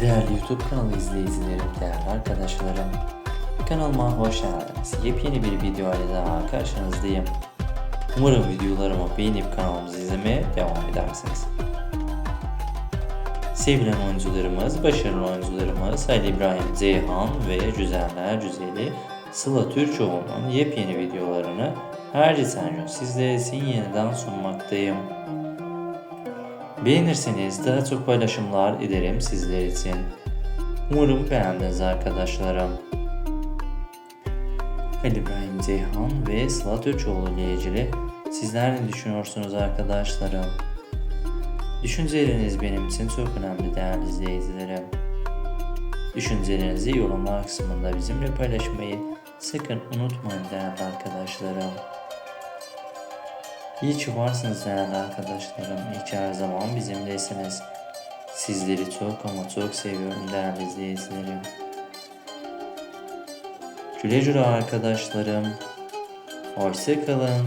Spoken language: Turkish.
Değerli YouTube kanalı izleyicilerim, değerli arkadaşlarım, kanalıma hoş geldiniz. Yepyeni bir video ile daha karşınızdayım. Umarım videolarımı beğenip kanalımızı izlemeye devam edersiniz. Sevilen oyuncularımız, başarılı oyuncularımız Ali İbrahim Zeyhan ve Güzeller Güzeli Sıla Türkoğlu'nun yepyeni videolarını her geçen gün sizler için yeniden sunmaktayım. Beğenirseniz daha çok paylaşımlar ederim sizler için. Umarım beğendiniz arkadaşlarım. Ali İbrahim Ceyhan ve Sıla Türkoğlu ile ilgili sizler ne düşünüyorsunuz arkadaşlarım? Düşünceleriniz benim için çok önemli değerli izleyicilerim. Düşüncelerinizi yorumlar kısmında bizimle paylaşmayı sakın unutmayın değerli arkadaşlarım. İyi ki varsınız değerli arkadaşlarım. İyi ki her zaman bizimlesiniz. Sizleri çok ama çok seviyorum değerli izleyicilerim. Güle güle arkadaşlarım. Hoşça kalın.